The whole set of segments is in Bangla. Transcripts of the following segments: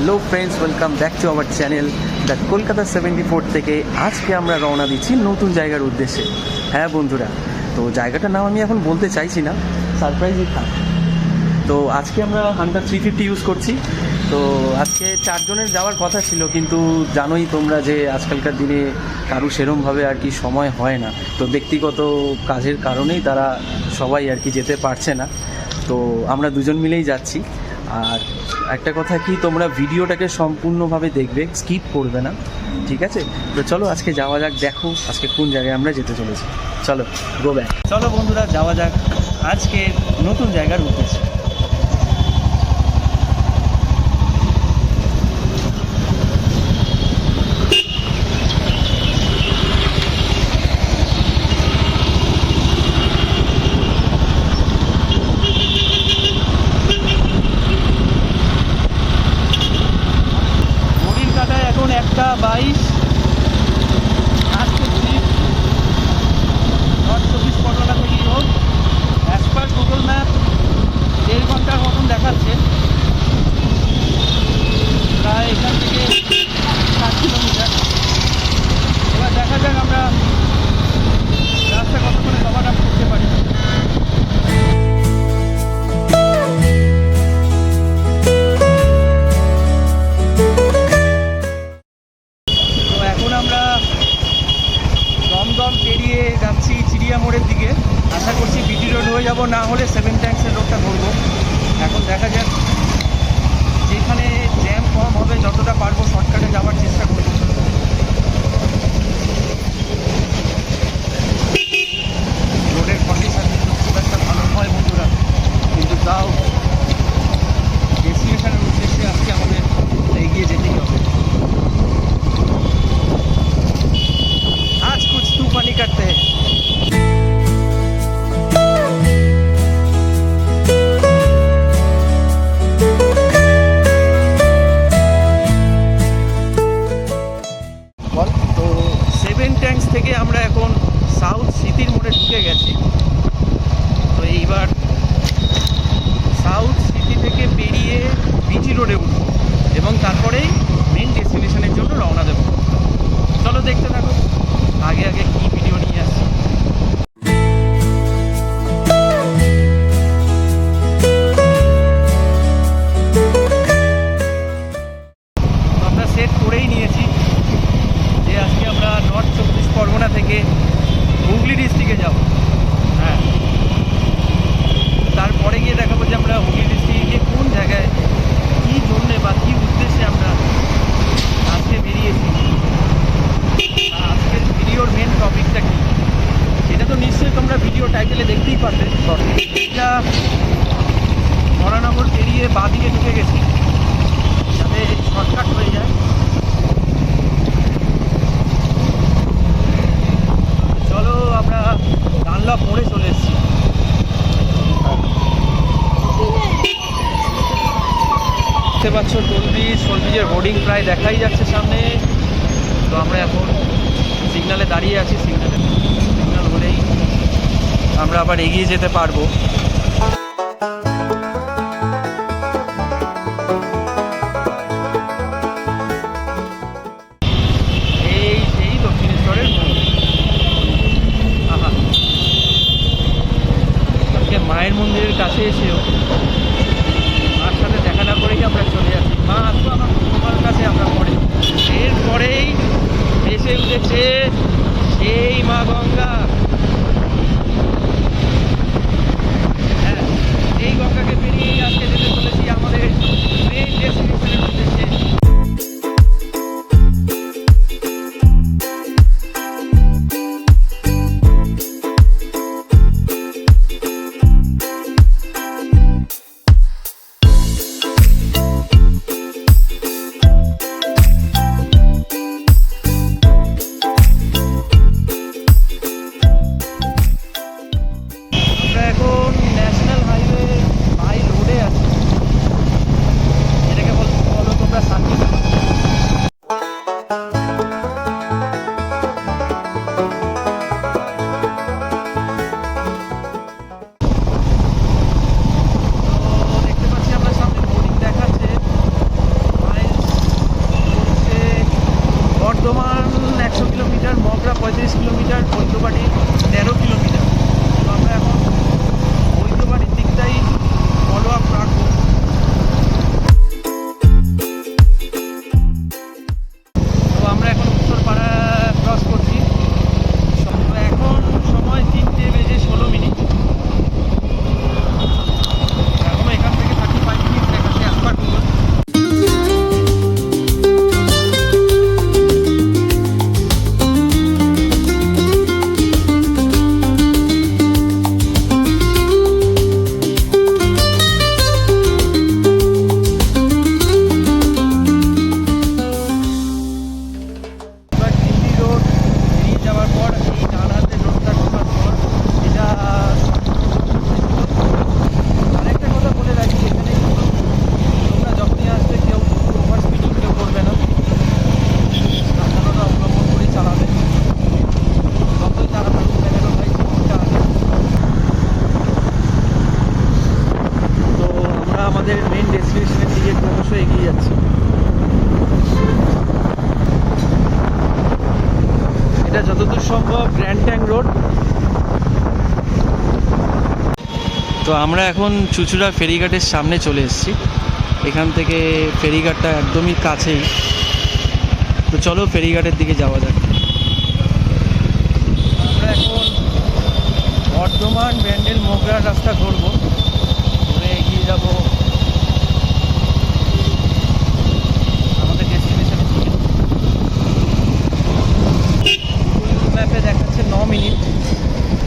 Hello friends welcome back to our channel the Kolkata seventy four থেকে। আজকে আমরা রওনা দিচ্ছি নতুন জায়গার উদ্দেশ্যে। হ্যাঁ বন্ধুরা, তো জায়গাটার নাম আমি এখন বলতে চাইছি না সারপ্রাইজই থাক। তো আজকে আমরা হান্টার থ্রি ফিফটি ইউজ করছি। তো আজকে চারজনের যাওয়ার কথা ছিল, কিন্তু জানোই তোমরা যে আজকালকার দিনে কারু সেরমভাবে আর কি সময় হয় না। তো ব্যক্তিগত কাজের কারণেই তারা সবাই আর কি যেতে পারছে না। তো আমরা দুজন মিলেই যাচ্ছি। আর একটা কথা কি, তোমরা ভিডিওটাকে সম্পূর্ণভাবে দেখবে স্কিপ করবে না, ঠিক আছে? তো চলো, আজকে যাওয়া যাক, দেখো আজকে কোন জায়গায় আমরা যেতে চলেছি। চলো গো ব্যাক চলো বন্ধুরা, যাওয়া যাক আজকে নতুন জায়গার উদ্দেশ্যে। এখন একটা যাব না হলে সেভেন ট্যাঙ্কসের রোডটা ধরবো এখন দেখা যাক যেখানে জ্যাম কম হবে যতটা পারবো শর্টকাটে যাওয়ার চেষ্টা করব রোডের কন্ডিশন কিন্তু খুব একটা ভালো নয় বন্ধুরা কিন্তু তাও ডেস্টিনেশনের উদ্দেশ্যে আজকে আমাদের এগিয়ে যেতেই হবে आज कुछ तूफानी करते हैं থেকে হুগলি ডিস্ট্রিক্টে যাব। হ্যাঁ। তারপরে গিয়ে দেখাবো যে আমরা হুগলি ডিস্ট্রিক্টে গিয়ে কোন জায়গায় কী জন্যে বা কী উদ্দেশ্যে আমরা আজকে বেরিয়েছি। আজকের ভিডিওর মেন টপিকটা কি? সেটা তো নিশ্চয়ই তোমরা ভিডিও টাইটেলে দেখতেই পারবে। এটা মরানগর পেরিয়ে বাদিকে ঢুকে গেছি। যাতে শর্টকাট হয়ে যায় চলো আমরা ডানলপ মোড়ে চলে এসেছি দেখতে পাচ্ছ টোলব্রিজ টোলব্রিজের হোর্ডিং প্রায় দেখাই যাচ্ছে সামনে। তো আমরা এখন সিগনালে দাঁড়িয়ে আছি সিগনালে সিগনাল হলেই আমরা আবার এগিয়ে যেতে পারব। যতদূর সম্ভব গ্র্যান্ড ট্যাং রোড তো আমরা এখন চুচুড়া ফেরিঘাটের সামনে চলে এসেছি। এখান থেকে ফেরিঘাটটা একদমই কাছেই। তো চলো ফেরিঘাটের দিকে যাওয়া যাক। আমরা এখন বর্ধমান ব্যান্ডেল মোগরার রাস্তা ধরবো। ঘুরে এগিয়ে যাব মিনিট।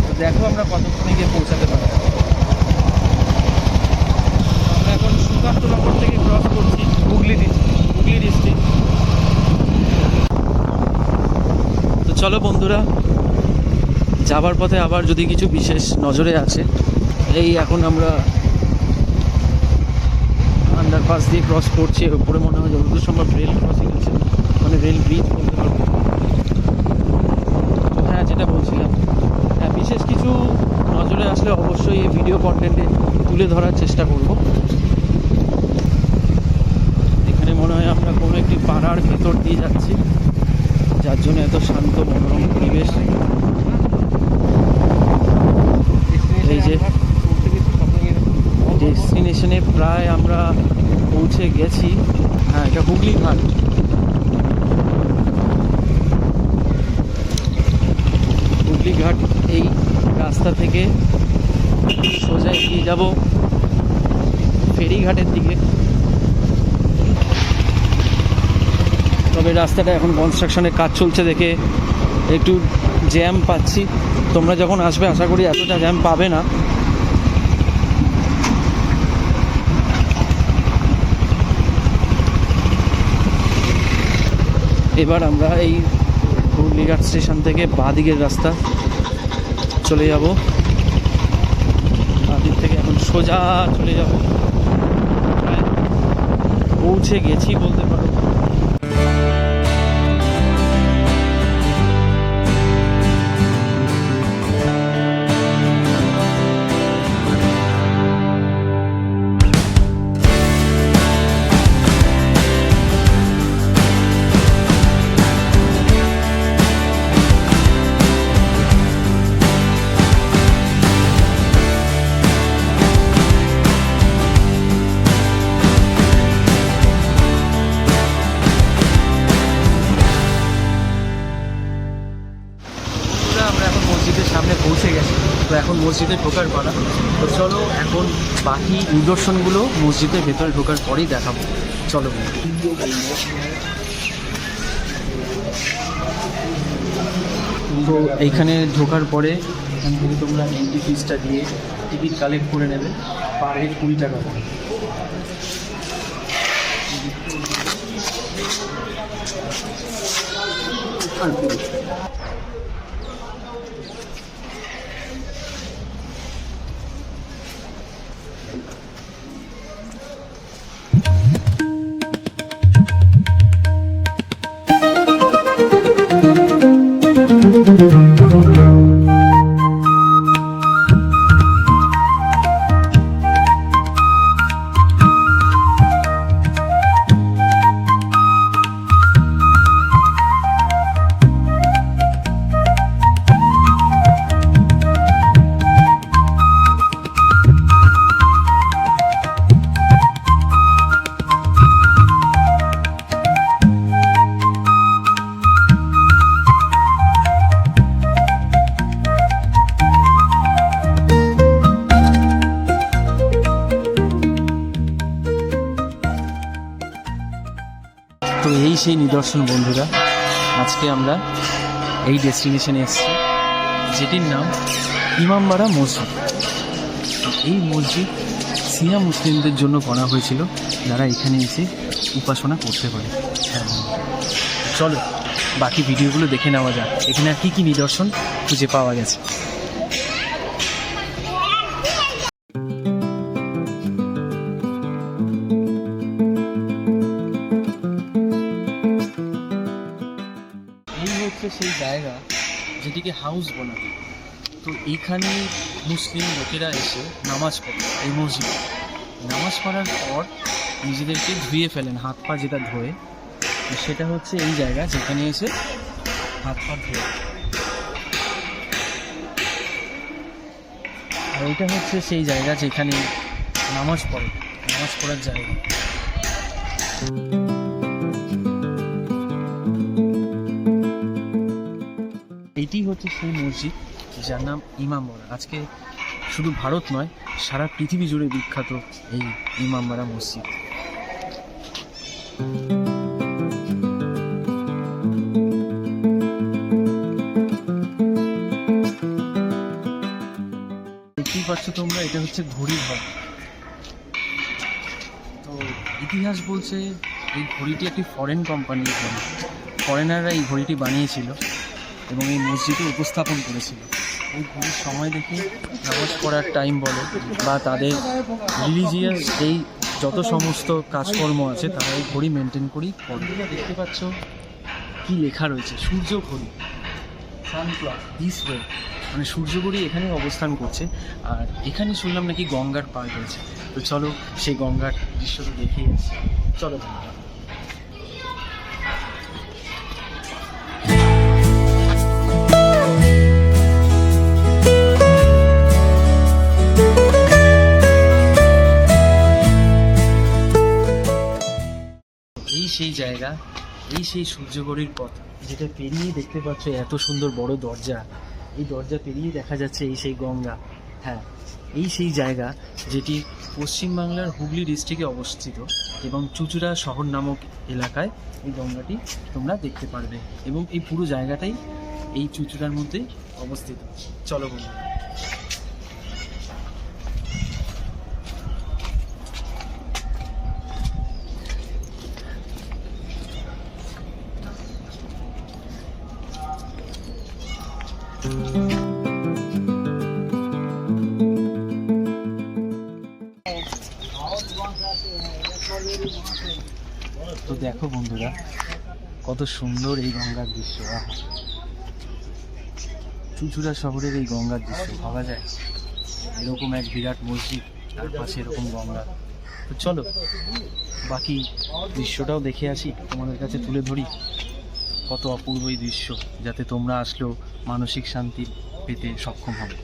তো দেখো আমরা কতক্ষণে গিয়ে পৌঁছাতে পারি আমরা এখন সুকান্তনগর থেকে ক্রস করছি হুগলি ডিস্ট্রিক্ট হুগলি ডিস্ট্রিক্ট তো চলো বন্ধুরা, যাবার পথে আবার যদি কিছু বিশেষ নজরে আছে এই এখন আমরা আন্ডারপাস দিয়ে ক্রস করছি। উপরে মনে হয় যতদূর সম্ভব রেল ক্রসিং আছে। মানে রেল ব্রিজ বলতে পারব। যেটা বলছিলাম। হ্যাঁ বিশেষ কিছু নজরে আসলে অবশ্যই এই ভিডিও কন্টেন্টে তুলে ধরার চেষ্টা করব। এখানে মনে হয় আমরা কোনো একটি পাড়ার ভেতর দিয়ে যাচ্ছি, যার জন্য এত শান্ত মনোরম পরিবেশ। এই যে ডেস্টিনেশনে প্রায় আমরা পৌঁছে গেছি। হ্যাঁ এটা হুগলি ঘাট ঘাট এই রাস্তা থেকে সোজা এগিয়ে যাব ফেরিঘাটের দিকে। তবে রাস্তাটা এখন কনস্ট্রাকশনের কাজ চলছে দেখে একটু জ্যাম পাচ্ছি। তোমরা যখন আসবে, আশা করি এতটা জ্যাম পাবে না। এবার আমরা এই হুগলিঘাট স্টেশন থেকে বাঁদিকের রাস্তা চলে যাব। নদীর থেকে এখন সোজা চলে যাব। পৌঁছে গেছি বলতে পারো। মসজিদে ঢোকার পালা। তো চলো এখন বাকি নিদর্শনগুলো মসজিদের ভেতরে ঢোকার পরেই দেখাবো। চলো তো এইখানে ঢোকার পরে এখান থেকে তোমরা এন্ট্রি ফিসটা দিয়ে টিকিট কালেক্ট করে নেবে পার হেড কুড়ি টাকা করে। আর তো এই সেই নিদর্শন, বন্ধুরা। আজকে আমরা এই ডেস্টিনেশনে এসেছি, যেটির নাম ইমামবাড়া মসজিদ। এই মসজিদ সিয়া মুসলিমদের জন্য করা হয়েছিল, যারা এখানে এসে উপাসনা করতে পারে। হ্যাঁ। চলো, বাকি ভিডিওগুলো দেখে নেওয়া যাক। এখানে আর কী কী নিদর্শন খুঁজে পাওয়া গেছে? হচ্ছে সেই জায়গা যেটিকে হাউস বলা হয়। তো এইখানে মুসলিম লোকেরা এসে নামাজ পড়ে, এই মসজিদে। নামাজ পড়ার পর নিজেদেরকে ধুয়ে ফেলেন, হাত পা যেটা ধোয়ে। সেটা হচ্ছে এই জায়গা যেখানে এসে হাত পা ধোয়ে। আর এটা হচ্ছে সেই জায়গা যেখানে নামাজ পড়ে, নামাজ পড়ার জায়গা। হচ্ছে সেই মসজিদ যার নাম ইমামবাড়া আজকে শুধু ভারত নয়, সারা পৃথিবী জুড়ে বিখ্যাত এই ইমামবাড়া মসজিদ। পাচ্ছ তোমরা, এটা হচ্ছে ঘড়ির ঘর তো ইতিহাস বলছে এই ঘড়িটি একটি ফরেন কোম্পানির ঘড়ি। ফরেনাররা এই ঘড়িটি বানিয়েছিল। এবং এই মসজিদে উপস্থাপন করেছিল। এই ঘড়ির সময় দেখে নামাজ পড়ার টাইম বলো বা তাদের রিলিজিয়াস যেই যত সমস্ত কাজকর্ম আছে, তারা এই ঘড়ি মেনটেন করেই করে দেখতে পাচ্ছ কি লেখা রয়েছে, সূর্য ঘড়ি দিস ওয়ে মানে সূর্য ঘড়ি এখানে অবস্থান করছে। আর এখানে শুনলাম নাকি গঙ্গার পার রয়েছে। তো চলো সেই গঙ্গার দৃশ্যটা দেখিয়ে আসি। চলো এই সেই জায়গা, এই সেই সূর্যগড়ির পথ। যেটা পেরিয়ে দেখতে পাচ্ছ, এত সুন্দর বড় দরজা। এই দরজা পেরিয়ে দেখা যাচ্ছে এই সেই গঙ্গা। হ্যাঁ এই সেই জায়গা যেটি পশ্চিমবাংলার হুগলি ডিস্ট্রিক্টে অবস্থিত এবং চুচুড়া শহর নামক এলাকায় এই গঙ্গাটি তোমরা দেখতে পারবে এবং এই পুরো জায়গাটাই এই চুচুড়ার মধ্যে অবস্থিত। চলো বন্ধু তো দেখো বন্ধুরা, কত সুন্দর এই গঙ্গার দৃশ্য। চুচুড়া শহরের এই গঙ্গার দৃশ্য, ভাবা যায়? এরকম এক বিরাট মসজিদ, তার পাশে এরকম গঙ্গা। তো চলো, বাকি দৃশ্যটাও দেখে আসি, তোমাদের কাছে তুলে ধরি। কত অপূর্ব এই দৃশ্য, যাতে তোমরা আসলেও মানসিক শান্তি পেতে সক্ষম হবে।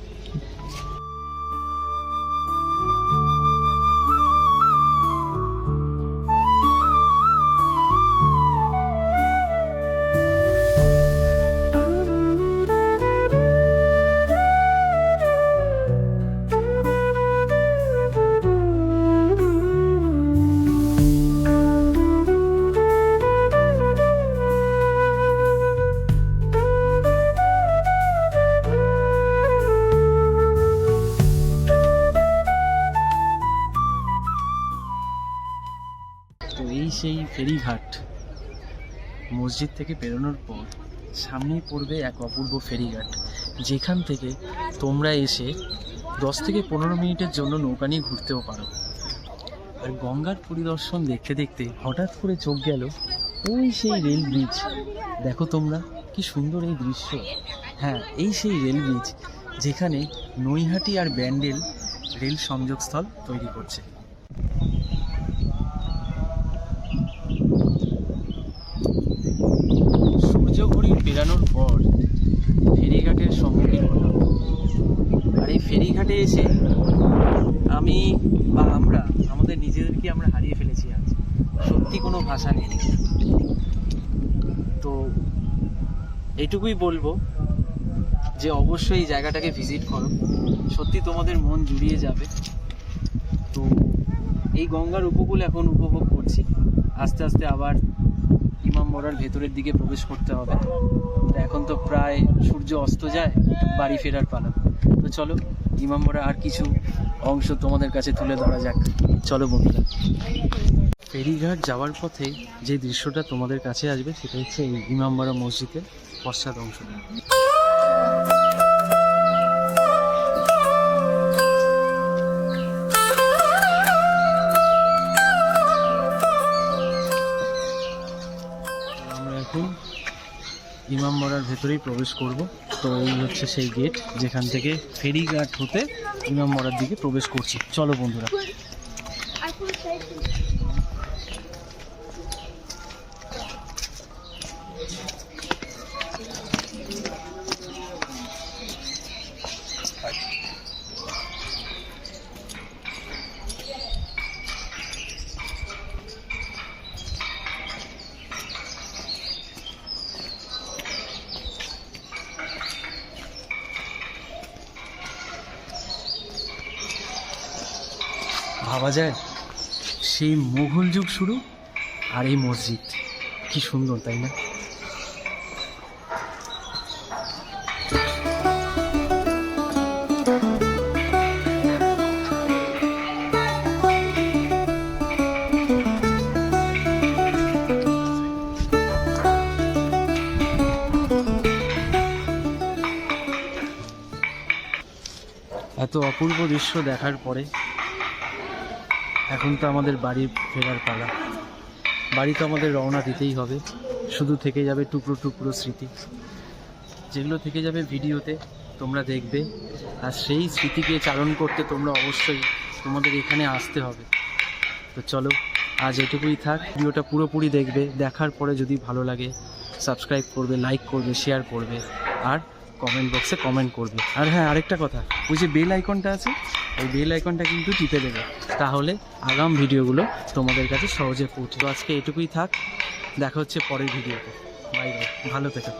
মসজিদ থেকে বেরোনোর পর সামনেই পড়বে এক অপূর্ব ফেরিঘাট। যেখান থেকে তোমরা এসে দশ থেকে পনেরো মিনিটের জন্য নৌকা নিয়ে ঘুরতেও পারো। আর গঙ্গার পরিদর্শন দেখতে দেখতে হঠাৎ করে চোখ গেল ওই সেই রেল ব্রিজ দেখো তোমরা, কি সুন্দর এই দৃশ্য। হ্যাঁ এই সেই রেল ব্রিজ যেখানে নৈহাটি আর ব্যান্ডেল রেল সংযোগস্থল তৈরি করছে সূর্য ঘড়ি পেরানোর পর ফেরিঘাটের সম্মুখীন হলাম আর এই ফেরিঘাটে এসে আমি বা আমরা, আমাদের নিজেদেরকে আমরা হারিয়ে ফেলেছি আজ। সত্যি কোনো ভাষা নেই। তো এইটুকুই বলব যে অবশ্যই এই জায়গাটাকে ভিজিট করো। সত্যি তোমাদের মন জুড়িয়ে যাবে। তো এই গঙ্গার উপকূল এখন উপভোগ করছি। আস্তে আস্তে আবার ইমাম ইমামবাড়ার ভেতরের দিকে প্রবেশ করতে হবে। এখন তো প্রায় সূর্য অস্ত যায়, বাড়ি ফেরার পালা। তো চলো ইমামবাড়া আর কিছু অংশ তোমাদের কাছে তুলে ধরা যাক। চলো বন্ধুরা। ফেরিঘাট যাওয়ার পথে যে দৃশ্যটা তোমাদের কাছে আসবে, সেটা হচ্ছে এই ইমামবাড়া মসজিদের পশ্চাৎ অংশটা। ইমামবাড়ার ভেতরেই প্রবেশ করব। তো এই হচ্ছে সেই গেট যেখান থেকে ফেরিঘাট হতে ইমামবাড়ার দিকে প্রবেশ করছি। চলো বন্ধুরা। ভাবা যায়? সেই মুঘল যুগ শুরু আর এই মসজিদ। কি সুন্দর, তাই না? এত অপূর্ব দৃশ্য দেখার পরে এখন তো আমাদের বাড়ি ফেরার পালা। বাড়ি তো আমাদের রওনা দিতেই হবে। শুধু থেকে যাবে টুকরো টুকরো স্মৃতি। যেগুলো থেকে যাবে ভিডিওতে তোমরা দেখবে। আর সেই স্মৃতিকে চারণ করতে তোমরা অবশ্যই তোমাদের এখানে আসতে হবে। তো চলো, আজ এটুকুই থাক। ভিডিওটা পুরোপুরি দেখবে। দেখার পরে যদি ভালো লাগে সাবস্ক্রাইব করবে লাইক করবে শেয়ার করবে। আর কমেন্ট বক্সে কমেন্ট করবে। আর হ্যাঁ আরেকটা কথা, ওই যে বেল আইকনটা আছে, ওই বেল আইকনটা কিন্তু টিপে দেবে। তাহলে আগাম ভিডিওগুলো তোমাদের কাছে সহজে পৌঁছে তো আজকে এটুকুই থাক, দেখা হচ্ছে পরের ভিডিওতে। বাই বাই ভালো থেকো।